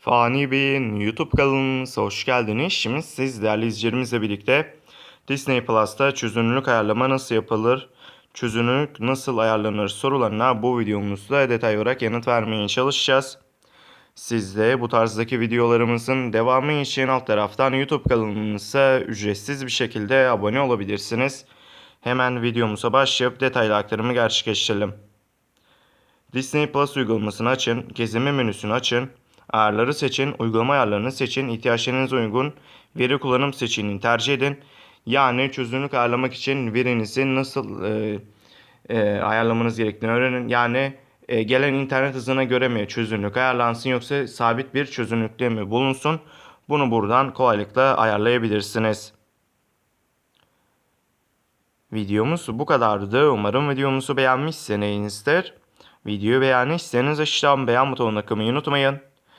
Fani Bey'in YouTube kanalımıza hoş geldiniz. Şimdi siz değerli izleyicilerimizle birlikte Disney Plus'ta çözünürlük ayarlama nasıl yapılır, çözünürlük nasıl ayarlanır sorularına bu videomuzda detay olarak yanıt vermeye çalışacağız. Siz de bu tarzdaki videolarımızın devamı için alt taraftan YouTube kanalımıza ücretsiz bir şekilde abone olabilirsiniz. Hemen videomuza başlayıp detaylı aktarımı gerçekleştirelim. Disney Plus uygulamasını açın, gezimi menüsünü açın, ayarları seçin, uygulama ayarlarını seçin, ihtiyaçlarınıza uygun veri kullanım seçeneğini tercih edin. Yani çözünürlük ayarlamak için verinizi nasıl e, e, ayarlamanız gerektiğini öğrenin. Yani e, gelen internet hızına göre mi çözünürlük ayarlansın yoksa sabit bir çözünürlükte mi bulunsun? Bunu buradan kolaylıkla ayarlayabilirsiniz. Videomuz bu kadardı. Umarım videomuzu beğenmişsinizdir. Videoyu beğendiyseniz aşağıdan beğen butonuna tıklamayı unutmayın.